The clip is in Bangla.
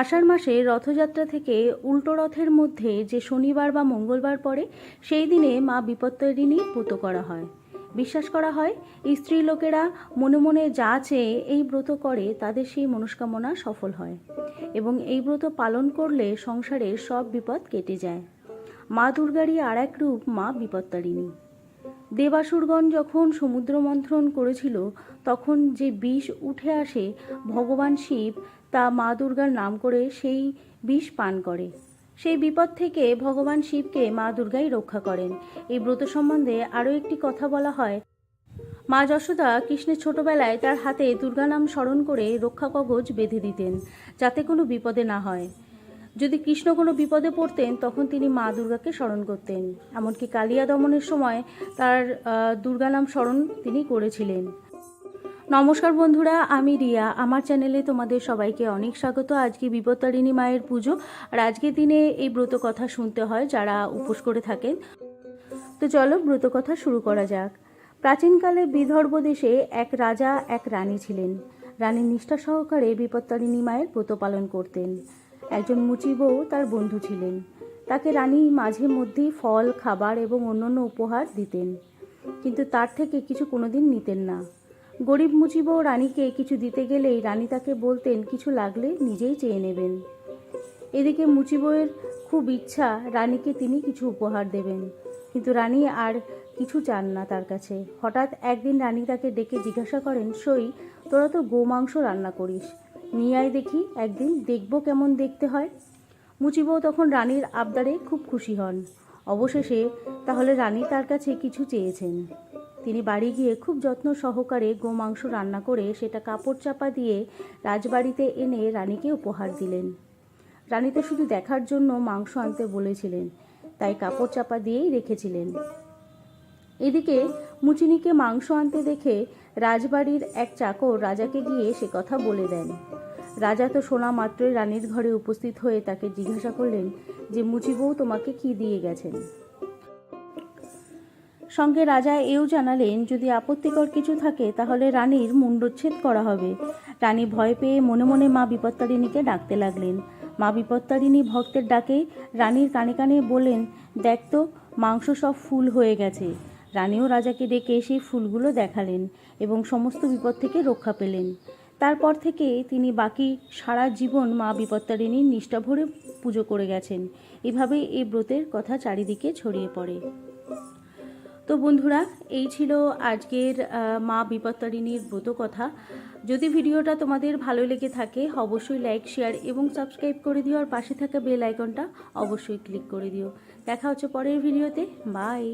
আষাঢ় মাসে রথযাত্রা থেকে উল্টো রথের মধ্যে যে শনিবার বা মঙ্গলবার পড়ে, সেই দিনে মা বিপত্তারিণী ব্রত করা হয়। বিশ্বাস করা হয় স্ত্রী লোকেরা মনে মনে যা চেয়ে এই ব্রত করে, তাদের সেই মনস্কামনা সফল হয় এবং এই ব্রত পালন করলে সংসারের সব বিপদ কেটে যায়। মা দুর্গারই আর এক রূপ মা বিপত্তারিণী। দেবাসুরগণ যখন সমুদ্র মন্থন করেছিল, তখন যে বিষ উঠে আসে ভগবান শিব, তা মা দুর্গার নাম করে সেই বিষ পান করে। সেই বিপদ থেকে ভগবান শিবকে মা দুর্গাই রক্ষা করেন। এই ব্রত সম্বন্ধে আরও একটি কথা বলা হয়। মা যশোদা কৃষ্ণের ছোটবেলায় তার হাতে দুর্গা নাম স্মরণ করে রক্ষা কবচ বেঁধে দিতেন, যাতে কোনো বিপদে না হয়। যদি কৃষ্ণ কোনো বিপদে পড়তেন, তখন তিনি মা দুর্গাকে স্মরণ করতেন। এমনকি কালিয়া দমনের সময় তার দুর্গা নাম স্মরণ তিনি করেছিলেন। নমস্কার বন্ধুরা, আমি রিয়া। আমার চ্যানেলে তোমাদের সবাইকে অনেক স্বাগত। আজকে বিপত্তারিণী মায়ের পুজো, আর আজকের দিনে এই ব্রত কথা শুনতে হয় যারা উপোস করে থাকেন। তো চলো ব্রত কথা শুরু করা যাক। প্রাচীনকালে বিদর্ভ দেশে এক রাজা, এক রানী ছিলেন। রানী নিষ্ঠা সহকারে বিপত্তারিণী মায়ের ব্রত পালন করতেন। একজন মুচি বউ তার বন্ধু ছিলেন। তাকে রানী মাঝে মধ্যেই ফল, খাবার এবং অন্যান্য উপহার দিতেন। কিন্তু তার থেকে কিছু কোনোদিন নিতেন না। গরিব মুচি বউ রানীকে কিছু দিতে গেলেই রানী তাকে বলতেন, কিছু লাগলে নিজেই চেয়ে নেবেন। এদিকে মুচি বউয়ের খুব ইচ্ছা রানীকে তিনি কিছু উপহার দেবেন। কিন্তু রানী আর কিছু চান না তার কাছে। হঠাৎ একদিন রানী তাকে ডেকে জিজ্ঞাসা করেন, সই, তোরা তো গোমাংস রান্না করিস। নিয়ে আয় দেখি, একদিন দেখব কেমন দেখতে হয়। মুচি বউ তখন রানীর আবদারে খুব খুশি হন। অবশেষে তাহলে রানী তার কাছে কিছু চেয়েছেন। তিনি বাড়ি গিয়ে খুব যত্ন সহকারে গোমাংস রান্না করে সেটা কাপড় চাপা দিয়ে রাজবাড়িতে এনে রানীকে উপহার দিলেন। রানী তো শুধু দেখার জন্য মাংস আনতে বলেছিলেন, তাই কাপড় চাপা দিয়েই রেখেছিলেন। এদিকে মুচিনিকে মাংস আনতে দেখে রাজবাড়ির এক চাকর রাজাকে গিয়ে সে কথা বলে দেন। রাজা তো শোনা মাত্রই রানীর ঘরে উপস্থিত হয়ে তাকে জিজ্ঞাসা করলেন যে মুচি বউ তোমাকে কি দিয়ে গেছেন? সঙ্গে রাজা এও জানালেন, যদি আপত্তিকর কিছু থাকে, তাহলে রানীর মুণ্ডচ্ছেদ করা হবে। রানী ভয় পেয়ে মনে মনে মা বিপত্তারিণীকে ডাকতে লাগলেন। মা বিপত্তারিণী ভক্তের ডাকে রানীর কানে কানে বললেন, দেখ তো, মাংস সব ফুল হয়ে গেছে। রানীও রাজাকে ডেকে সেই ফুলগুলো দেখালেন এবং সমস্ত বিপদ থেকে রক্ষা পেলেন। তারপর থেকে তিনি বাকি সারা জীবন মা বিপত্তারিণীর নিষ্ঠা ভরে পুজো করে গেছেন। এভাবেই এই ব্রতের কথা চারিদিকে ছড়িয়ে পড়ে। তো বন্ধুরা, এই ছিল আজকের মা বিপত্তারিণীর ব্রত কথা যদি ভিডিওটা তোমাদের ভালো লেগে থাকে, অবশ্যই লাইক, শেয়ার এবং সাবস্ক্রাইব করে দিও আর পাশে থাকা বেল আইকনটা অবশ্যই ক্লিক করে দিও। দেখা হচ্ছে পরের ভিডিওতে। বাই।